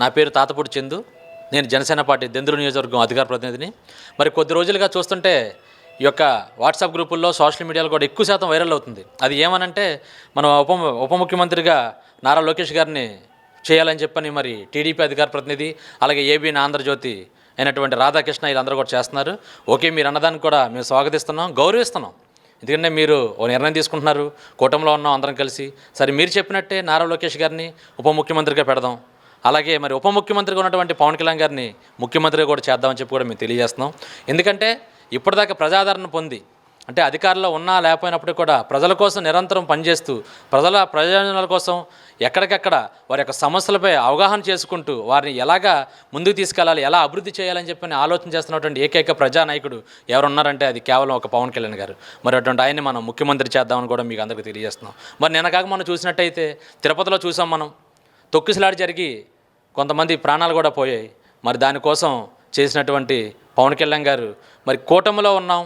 నా పేరు తాతపూడి చందు. నేను జనసేన పార్టీ దెందులు నియోజకవర్గం అధికార ప్రతినిధిని. మరి కొద్ది రోజులుగా చూస్తుంటే ఈ యొక్క వాట్సాప్ గ్రూపుల్లో సోషల్ మీడియాలో కూడా ఎక్కువ శాతం వైరల్ అవుతుంది. అది ఏమనంటే మనం ఉప ఉప ముఖ్యమంత్రిగా నారా లోకేష్ గారిని చేయాలని చెప్పని మరి టీడీపీ అధికార ప్రతినిధి అలాగే ఏబీఎన్ ఆంధ్రజ్యోతి అయినటువంటి రాధాకృష్ణ వీళ్ళందరూ కూడా చేస్తున్నారు. ఓకే మీరు అన్నదానికి కూడా మేము స్వాగతిస్తున్నాం గౌరవిస్తున్నాం. ఎందుకంటే మీరు ఓ నిర్ణయం తీసుకుంటున్నారు కూటమిలో ఉన్నాం అందరం కలిసి. సరే మీరు చెప్పినట్టే నారా లోకేష్ గారిని ఉప ముఖ్యమంత్రిగా పెడదాం. అలాగే మరి ఉప ముఖ్యమంత్రిగా ఉన్నటువంటి పవన్ కళ్యాణ్ గారిని ముఖ్యమంత్రిగా కూడా చేద్దామని చెప్పి కూడా మేము తెలియజేస్తున్నాం. ఎందుకంటే ఇప్పటిదాకా ప్రజాదరణ పొంది అంటే అధికారంలో ఉన్నా లేకపోయినప్పటికీ కూడా ప్రజల కోసం నిరంతరం పనిచేస్తూ ప్రజల ప్రయోజనాల కోసం ఎక్కడికెక్కడ వారి యొక్క సమస్యలపై అవగాహన చేసుకుంటూ వారిని ఎలాగా ముందుకు తీసుకెళ్ళాలి ఎలా అభివృద్ధి చేయాలని చెప్పని ఆలోచన చేస్తున్నటువంటి ఏకైక ప్రజానాయకుడు ఎవరున్నారంటే అది కేవలం ఒక పవన్ కళ్యాణ్ గారు. మరి అటువంటి ఆయన్ని మనం ముఖ్యమంత్రి చేద్దామని కూడా మీకు అందరికీ తెలియజేస్తున్నాం. మరి నిన్నగాక మనం చూసినట్టయితే తిరుపతిలో చూసాం మనం. తొక్కిసలాడి జరిగి కొంతమంది ప్రాణాలు కూడా పోయాయి. మరి దానికోసం చేసినటువంటి పవన్ కళ్యాణ్ గారు మరి కూటమిలో ఉన్నాం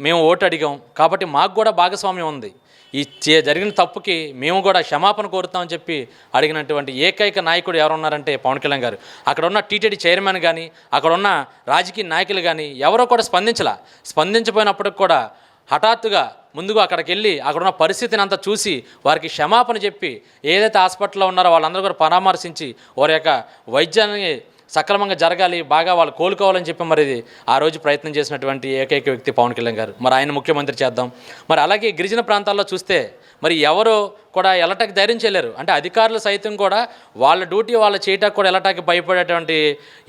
మేము ఓటు అడిగాం. కాబట్టి మాకు కూడా భాగస్వామ్యం ఉంది. ఈ చే జరిగిన తప్పుకి మేము కూడా క్షమాపణ కోరుతామని చెప్పి అడిగినటువంటి ఏకైక నాయకుడు ఎవరున్నారంటే పవన్ కళ్యాణ్ గారు. అక్కడ ఉన్న టీటీడీ చైర్మన్ కానీ అక్కడ ఉన్న రాజకీయ నాయకులు కానీ ఎవరో కూడా స్పందించలా. స్పందించపోయినప్పటికి కూడా హఠాత్తుగా ముందుగా అక్కడికి వెళ్ళి అక్కడ ఉన్న పరిస్థితిని అంతా చూసి వారికి క్షమాపణ చెప్పి ఏదైతే హాస్పిటల్లో ఉన్నారో వాళ్ళందరూ కూడా పరామర్శించి వారి యొక్క వైద్యాన్ని సక్రమంగా జరగాలి బాగా వాళ్ళు కోలుకోవాలని చెప్పి మరి ఆ రోజు ప్రయత్నం చేసినటువంటి ఏకైక వ్యక్తి పవన్ కళ్యాణ్ గారు. మరి ఆయన ముఖ్యమంత్రి చేద్దాం. మరి అలాగే గిరిజన ప్రాంతాల్లో చూస్తే మరి ఎవరు కూడా ఎలటకి ధైర్యం చేయలేరు. అంటే అధికారులు సైతం కూడా వాళ్ళ డ్యూటీ వాళ్ళు చేయటానికి కూడా ఎలటాకి భయపడేటువంటి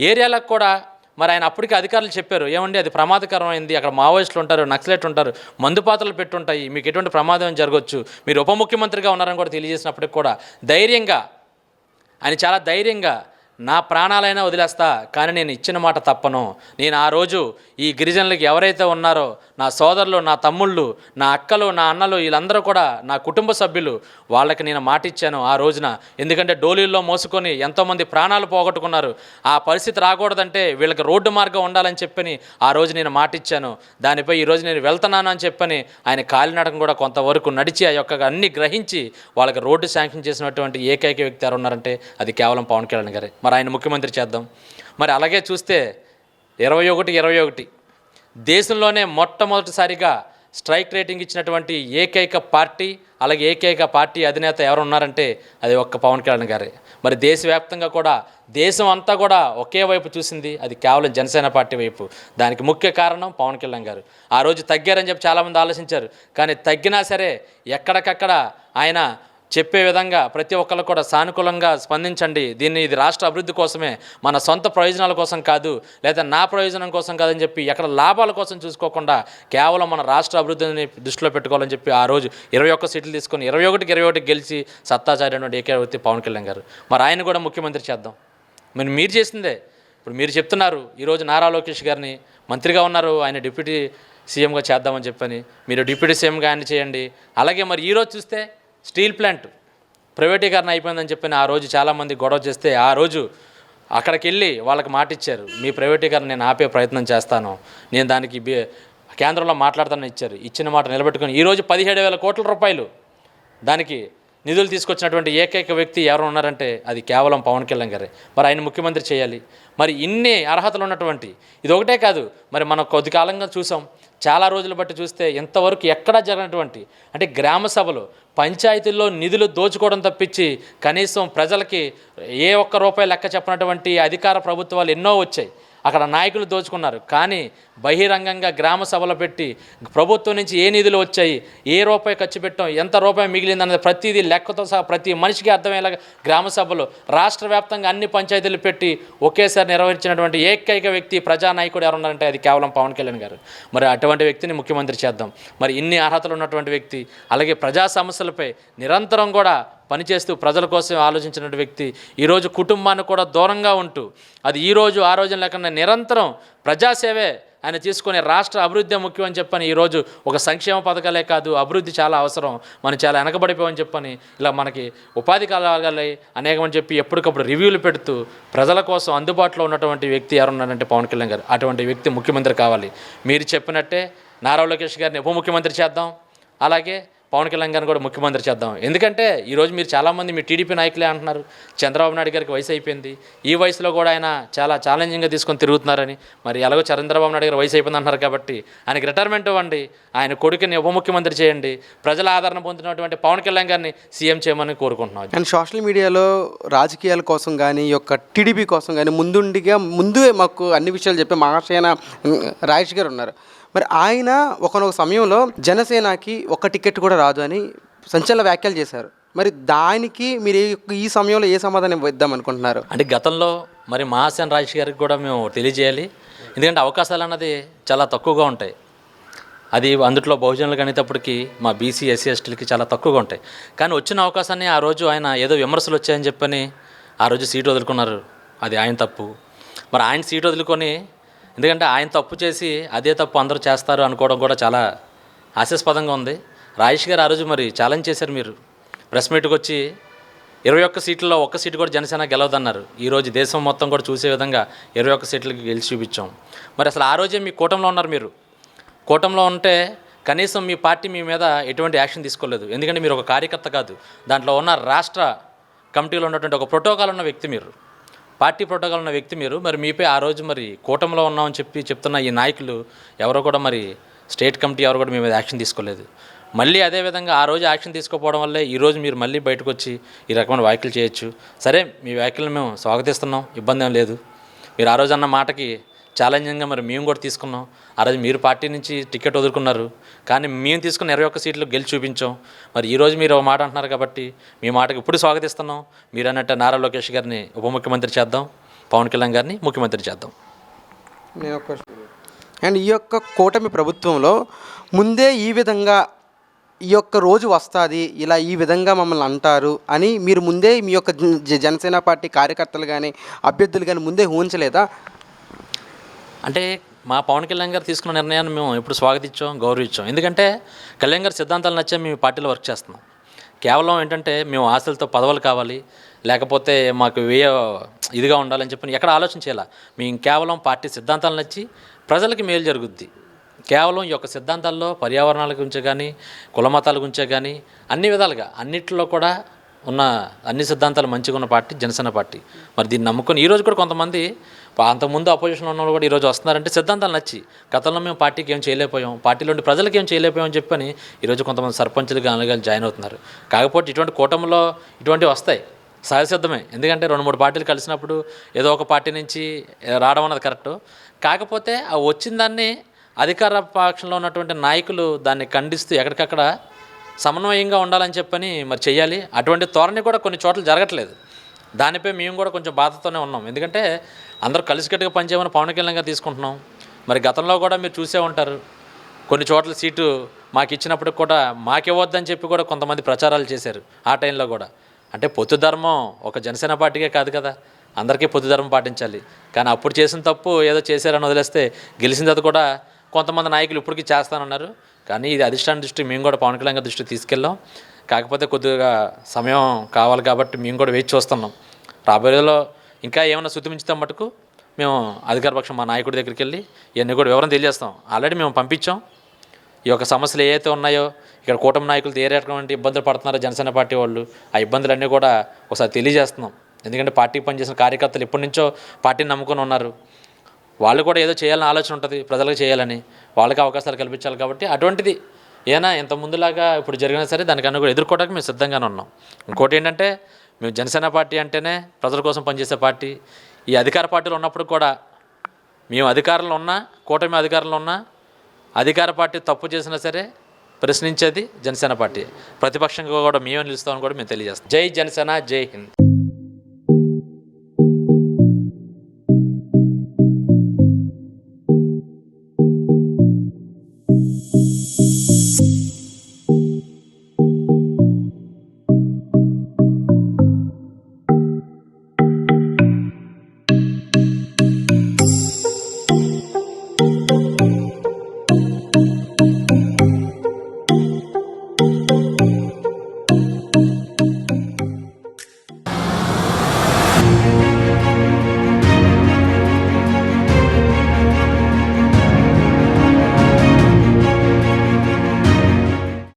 ఏరియాలకు కూడా మరి ఆయన అప్పటికి అధికారులు చెప్పారు ఏమండి అది ప్రమాదకరమైంది అక్కడ మావోయిస్టులు ఉంటారు నక్సలెట్ ఉంటారు మందుపాత్రలు పెట్టుంటాయి మీకు ఎటువంటి ప్రమాదం జరగవచ్చు మీరు ఉప ముఖ్యమంత్రిగా ఉన్నారని కూడా తెలియజేసినప్పటికి కూడా ధైర్యంగా ఆయన చాలా ధైర్యంగా నా ప్రాణాలైనా వదిలేస్తా కానీ నేను ఇచ్చిన మాట తప్పను. నేను ఆ రోజు ఈ గిరిజనులకు ఎవరైతే ఉన్నారో నా సోదరులు నా తమ్ముళ్ళు నా అక్కలు నా అన్నలు వీళ్ళందరూ కూడా నా కుటుంబ సభ్యులు వాళ్ళకి నేను మాట ఇచ్చాను ఆ రోజున. ఎందుకంటే డోలీల్లో మోసుకొని ఎంతోమంది ప్రాణాలు పోగొట్టుకున్నారు. ఆ పరిస్థితి రాకూడదంటే వీళ్ళకి రోడ్డు మార్గం ఉండాలని చెప్పని ఆ రోజు నేను మాట ఇచ్చాను. దానిపై ఈరోజు నేను వెళ్తున్నాను అని చెప్పని ఆయన కాలినడకం కూడా కొంతవరకు నడిచి ఆ యొక్క అన్ని గ్రహించి వాళ్ళకి రోడ్డు శాంక్షన్ చేసినటువంటి ఏకైక వ్యక్తి ఎవరు ఉన్నారంటే అది కేవలం పవన్ కళ్యాణ్ గారే. మరి ఆయన ముఖ్యమంత్రి చేద్దాం. మరి అలాగే చూస్తే ఇరవై ఒకటి ఇరవై ఒకటి. దేశంలోనే మొట్టమొదటిసారిగా స్ట్రైక్ రేటింగ్ ఇచ్చినటువంటి ఏకైక పార్టీ అలాగే ఏకైక పార్టీ అధినేత ఎవరు ఉన్నారంటే అది ఒక్క పవన్ కళ్యాణ్ గారే. మరి దేశవ్యాప్తంగా కూడా దేశం అంతా కూడా ఒకే వైపు చూసింది అది కేవలం జనసేన పార్టీ వైపు. దానికి ముఖ్య కారణం పవన్ కళ్యాణ్ గారు. ఆ రోజు తగ్గారని చెప్పి చాలామంది ఆలోచించారు. కానీ తగ్గినా సరే ఎక్కడికక్కడ ఆయన చెప్పే విధంగా ప్రతి ఒక్కరు కూడా సానుకూలంగా స్పందించండి. దీన్ని ఇది రాష్ట్ర అభివృద్ధి కోసమే మన సొంత ప్రయోజనాల కోసం కాదు లేదా నా ప్రయోజనం కోసం కాదని చెప్పి ఎక్కడ లాభాల కోసం చూసుకోకుండా కేవలం మన రాష్ట్ర అభివృద్ధిని దృష్టిలో పెట్టుకోవాలని చెప్పి ఆ రోజు ఇరవై ఒక్క సీట్లు తీసుకొని ఇరవై ఒకటికి ఇరవై ఒకటికి గెలిచి సత్తాచార్యుడు ఏకే వ్యక్తి పవన్ కళ్యాణ్ గారు. మరి ఆయన కూడా ముఖ్యమంత్రి చేద్దాం. మరి మీరు చేసిందే. ఇప్పుడు మీరు చెప్తున్నారు ఈరోజు నారా లోకేష్ గారిని మంత్రిగా ఉన్నారు ఆయన డిప్యూటీ సీఎంగా చేద్దామని చెప్పని. మీరు డిప్యూటీ సీఎంగా ఆయన చేయండి. అలాగే మరి ఈరోజు చూస్తే స్టీల్ ప్లాంట్ ప్రైవేటీకరణ అయిపోయిందని చెప్పిన ఆ రోజు చాలామంది గొడవ చేస్తే ఆ రోజు అక్కడికి వెళ్ళి వాళ్ళకి మాట ఇచ్చారు మీ ప్రైవేటీకరణ నేను ఆపే ప్రయత్నం చేస్తాను. నేను దానికి కేంద్రంలో మాట్లాడతానని ఇచ్చారు. ఇచ్చిన మాట నిలబెట్టుకుని ఈరోజు పదిహేడు వేల కోట్ల రూపాయలు దానికి నిధులు తీసుకొచ్చినటువంటి ఏకైక వ్యక్తి ఎవరు ఉన్నారంటే అది కేవలం పవన్ కళ్యాణ్ గారే. మరి ఆయన ముఖ్యమంత్రి చేయాలి. మరి ఇన్ని అర్హతలు ఉన్నటువంటి ఇది ఒకటే కాదు మరి మనం కొద్ది కాలంగా చూసాం చాలా రోజులు బట్టి చూస్తే ఇంతవరకు ఎక్కడా జరగనటువంటి అంటే గ్రామ సభలు పంచాయతీల్లో నిధులు దోచుకోవడం తప్పించి కనీసం ప్రజలకి ఏ ఒక్క రూపాయి లెక్క చెప్పినటువంటి అధికార ప్రభుత్వాలు ఎన్నో వచ్చాయి. అక్కడ నాయకులు దోచుకున్నారు. కానీ బహిరంగంగా గ్రామ సభలు పెట్టి ప్రభుత్వం నుంచి ఏ నిధులు వచ్చాయి ఏ రూపాయి ఖర్చు పెట్టాం ఎంత రూపాయి మిగిలిందన్నది ప్రతిదీ లెక్కతో సహా ప్రతి మనిషికి అర్థమయ్యేలా గ్రామ సభలు రాష్ట్ర వ్యాప్తంగా అన్ని పంచాయతీలు పెట్టి ఒకేసారి నిర్వహించినటువంటి ఏకైక వ్యక్తి ప్రజానాయకుడు ఎవరున్నారంటే అది కేవలం పవన్ కళ్యాణ్ గారు. మరి అటువంటి వ్యక్తిని ముఖ్యమంత్రి చేద్దాం. మరి ఇన్ని అర్హతలు ఉన్నటువంటి వ్యక్తి అలాగే ప్రజా సమస్యలపై నిరంతరం కూడా పనిచేస్తూ ప్రజల కోసం ఆలోచించిన వ్యక్తి ఈరోజు కుటుంబాన్ని కూడా దూరంగా ఉంటూ అది ఈరోజు ఆ రోజు లేకుండా నిరంతరం ప్రజాసేవే ఆయన తీసుకునే రాష్ట్ర అభివృద్ధి ముఖ్యం అని చెప్పని ఈరోజు ఒక సంక్షేమ పథకాలే కాదు అభివృద్ధి చాలా అవసరం. మనం చాలా వెనకబడిపోవని చెప్పని ఇలా మనకి ఉపాధి కలగాలి అనేకమని చెప్పి ఎప్పటికప్పుడు రివ్యూలు పెడుతూ ప్రజల కోసం అందుబాటులో ఉన్నటువంటి వ్యక్తి ఎవరున్నారంటే పవన్ కళ్యాణ్ గారు. అటువంటి వ్యక్తి ముఖ్యమంత్రి కావాలి. మీరు చెప్పినట్టే నారా లోకేష్ గారిని ఉప ముఖ్యమంత్రి చేద్దాం. అలాగే పవన్ కళ్యాణ్ గారిని కూడా ముఖ్యమంత్రి చేద్దాం. ఎందుకంటే ఈరోజు మీరు చాలామంది మీ టీడీపీ నాయకులే అంటున్నారు చంద్రబాబు నాయుడు గారికి వయసు అయిపోయింది ఈ వయసులో కూడా ఆయన చాలా ఛాలెంజింగ్గా తీసుకొని తిరుగుతున్నారని మరి ఎలాగో చంద్రబాబు నాయుడు గారు వయసు అయిపోయింది అంటున్నారు కాబట్టి ఆయనకి రిటైర్మెంట్ ఇవ్వండి ఆయన కొడుకుని ఉప ముఖ్యమంత్రి చేయండి ప్రజల ఆదరణ పొందినటువంటి పవన్ కళ్యాణ్ గారిని సీఎం చేయమని కోరుకుంటున్నాం. అండ్ సోషల్ మీడియాలో రాజకీయాల కోసం కానీ ఈ యొక్క టీడీపీ కోసం కానీ ముందుండిగా ముందే మాకు అన్ని విషయాలు చెప్పే మహాశయన రాజేష్ గారు ఉన్నారు. మరి ఆయన ఒకనొక సమయంలో జనసేనకి ఒక టికెట్ కూడా రాదు అని సంచలన వ్యాఖ్యలు చేశారు. మరి దానికి మీరు ఈ- ఈ సమయంలో ఏ సమాధానం ఇద్దాం అనుకుంటున్నారు? అంటే గతంలో మరి మహాసేన రాజేష్ గారికి కూడా మేము తెలియజేయాలి. ఎందుకంటే అవకాశాలు అన్నది చాలా తక్కువగా ఉంటాయి. అది అందుట్లో బహుజనులకు అనేటప్పటికి మా బీసీ ఎస్సీ ఎస్టీలకి చాలా తక్కువగా ఉంటాయి. కానీ వచ్చిన అవకాశాన్ని ఆ రోజు ఆయన ఏదో విమర్శలు వచ్చాయని చెప్పని ఆ రోజు సీటు వదులుకున్నారు. అది ఆయన తప్పు. మరి ఆయన సీటు వదులుకొని ఎందుకంటే ఆయన తప్పు చేసి అదే తప్పు అందరూ చేస్తారు అనుకోవడం కూడా చాలా హాస్యాస్పదంగా ఉంది. రాజేష్ గారు ఆ రోజు మరి ఛాలెంజ్ చేశారు మీరు. ప్రెస్ మీట్కి వచ్చి ఇరవై ఒక్క సీట్లలో ఒక్క సీటు కూడా జనసేన గెలవదన్నారు. ఈరోజు దేశం మొత్తం కూడా చూసే విధంగా ఇరవై ఒక్క సీట్లకి గెలిచి చూపించాం. మరి అసలు ఆ రోజే మీ కూటంలో ఉన్నారు మీరు. కూటంలో ఉంటే కనీసం మీ పార్టీ మీ మీద ఎటువంటి యాక్షన్ తీసుకోలేదు. ఎందుకంటే మీరు ఒక కార్యకర్త కాదు. దాంట్లో ఉన్న రాష్ట్ర కమిటీలో ఉన్నటువంటి ఒక ప్రోటోకాల్ ఉన్న వ్యక్తి మీరు. పార్టీ ప్రోటోకాల్ ఉన్న వ్యక్తి మీరు. మరి మీపై ఆ రోజు మరి కూటమిలో ఉన్నామని చెప్పి చెప్తున్న ఈ నాయకులు ఎవరో కూడా మరి స్టేట్ కమిటీ ఎవరు కూడా మీ మీద యాక్షన్ తీసుకోలేదు. మళ్ళీ అదేవిధంగా ఆ రోజు యాక్షన్ తీసుకోపోవడం వల్లే ఈరోజు మీరు మళ్ళీ బయటకు వచ్చి ఈ రకమైన వ్యాఖ్యలు చేయొచ్చు. సరే మీ వ్యాఖ్యలను మేము స్వాగతిస్తున్నాం. ఇబ్బంది ఏం లేదు. మీరు ఆ రోజు అన్న మాటకి ఛాలెంజింగ్గా మరి మేము కూడా తీసుకున్నాం. ఆ రోజు మీరు పార్టీ నుంచి టికెట్ వదులుకున్నారు. కానీ మేము తీసుకున్న ఇరవై ఒక్క సీట్లు గెలిచి చూపించాం. మరి ఈరోజు మీరు ఒక మాట అంటున్నారు కాబట్టి మీ మాటకి ఇప్పుడు స్వాగతిస్తున్నాం. మీరు అన్నట్టు నారా లోకేష్ గారిని ఉప ముఖ్యమంత్రి చేద్దాం. పవన్ కళ్యాణ్ గారిని ముఖ్యమంత్రి చేద్దాం. అండ్ ఈ యొక్క కూటమి ప్రభుత్వంలో ముందే ఈ విధంగా ఈ యొక్క రోజు వస్తుంది ఇలా ఈ విధంగా మమ్మల్ని అంటారు అని మీరు ముందే మీ యొక్క జనసేన పార్టీ కార్యకర్తలు కానీ అభ్యర్థులు కానీ ముందే ఊహించలేదా? అంటే మా పవన్ కళ్యాణ్ గారు తీసుకున్న నిర్ణయాన్ని మేము ఎప్పుడు స్వాగతించాం గౌరవించాం. ఎందుకంటే కళ్యాణ్ గారి సిద్ధాంతాలు నచ్చే మేము పార్టీలో వర్క్ చేస్తున్నాం. కేవలం ఏంటంటే మేము ఆశలతో పదవులు కావాలి లేకపోతే మాకు వేయ ఇదిగా ఉండాలని చెప్పి ఎక్కడ ఆలోచించేలా మేము కేవలం పార్టీ సిద్ధాంతాలు నచ్చి ప్రజలకి మేలు జరుగుద్ది. కేవలం ఈ యొక్క సిద్ధాంతాల్లో పర్యావరణాల గురించే కానీ కులమతాల గురించే కానీ అన్ని విధాలుగా అన్నిట్లో కూడా ఉన్న అన్ని సిద్ధాంతాలు మంచిగా ఉన్న పార్టీ జనసేన పార్టీ. మరి దీన్ని నమ్ముకొని ఈరోజు కూడా కొంతమంది అంతకుముందు అపోజిషన్లో ఉన్న వాళ్ళు కూడా ఈరోజు వస్తున్నారంటే సిద్ధాంతాలు నచ్చి గతంలో మేము పార్టీకి ఏం చేయలేకపోయాం పార్టీలోని ప్రజలకు ఏం చేయలేకపోయాం అని చెప్పని ఈరోజు కొంతమంది సర్పంచులుగా కానీ జాయిన్ అవుతున్నారు. కాకపోతే ఇటువంటి కూటమిలో ఇటువంటివి వస్తాయి. సహజసిద్ధమే. ఎందుకంటే రెండు మూడు పార్టీలు కలిసినప్పుడు ఏదో ఒక పార్టీ నుంచి రావడం అన్నది కరెక్ట్. కాకపోతే ఆ వచ్చిన దాన్ని అధికార పక్షంలో ఉన్నటువంటి నాయకులు దాన్ని ఖండిస్తూ ఎక్కడికక్కడ సమన్వయంగా ఉండాలని చెప్పని మరి చెయ్యాలి. అటువంటి ధోరణి కూడా కొన్ని చోట్ల జరగట్లేదు. దానిపై మేము కూడా కొంచెం బాధతోనే ఉన్నాం. ఎందుకంటే అందరూ కలిసికట్టుగా పనిచేయమని పవన్ కళ్యాణ్ గారు తీసుకుంటున్నాం. మరి గతంలో కూడా మీరు చూసే ఉంటారు. కొన్ని చోట్ల సీటు మాకు ఇచ్చినప్పటికి కూడా మాకివ్వద్దని చెప్పి కూడా కొంతమంది ప్రచారాలు చేశారు ఆ టైంలో కూడా. అంటే పొత్తు ధర్మం ఒక జనసేన పార్టీకే కాదు కదా. అందరికీ పొత్తు ధర్మం పాటించాలి. కానీ అప్పుడు చేసిన తప్పు ఏదో చేశారని వదిలేస్తే గెలిచిన తర్వాత కూడా కొంతమంది నాయకులు ఇప్పటికీ చేస్తానన్నారు. కానీ ఇది అధిష్టాన దృష్టి మేము కూడా పవన్ కళ్యాణ్ గారి దృష్టికి తీసుకెళ్ళాం. కాకపోతే కొద్దిగా సమయం కావాలి కాబట్టి మేము కూడా వేచి చూస్తున్నాం. రాబోయే రోజుల్లో ఇంకా ఏమైనా శుద్ధిమించుతాం మటుకు మేము అధికార పక్షం మా నాయకుడి దగ్గరికి వెళ్ళి ఇవన్నీ కూడా వివరం తెలియజేస్తాం. ఆల్రెడీ మేము పంపించాం. ఈ యొక్క సమస్యలు ఏవైతే ఉన్నాయో ఇక్కడ కూటమి నాయకులు ఏ రకమైన ఇబ్బందులు పడుతున్నారో జనసేన పార్టీ వాళ్ళు ఆ ఇబ్బందులన్నీ కూడా ఒకసారి తెలియజేస్తున్నాం. ఎందుకంటే పార్టీకి పనిచేసిన కార్యకర్తలు ఎప్పటి నుంచో పార్టీని నమ్ముకొని ఉన్నారు. వాళ్ళు కూడా ఏదో చేయాలని ఆలోచన ఉంటుంది ప్రజలకు చేయాలని. వాళ్ళకి అవకాశాలు కల్పించాలి కాబట్టి అటువంటిది. ఏనా ఇంత ముందులాగా ఇప్పుడు జరిగినా సరే దానికన్నా కూడా ఎదుర్కోవడానికి మేము సిద్ధంగానే ఉన్నాం. ఇంకోటి ఏంటంటే మేము జనసేన పార్టీ అంటేనే ప్రజల కోసం పనిచేసే పార్టీ. ఈ అధికార పార్టీలు ఉన్నప్పుడు కూడా మేము అధికారంలో ఉన్నా కూటమి అధికారంలో ఉన్నా అధికార పార్టీ తప్పు చేసినా సరే ప్రశ్నించేది జనసేన పార్టీ. ప్రతిపక్షంగా కూడా మేమే నిలుస్తామని కూడా మేము తెలియజేస్తాం. జై జనసేన జై హింద్.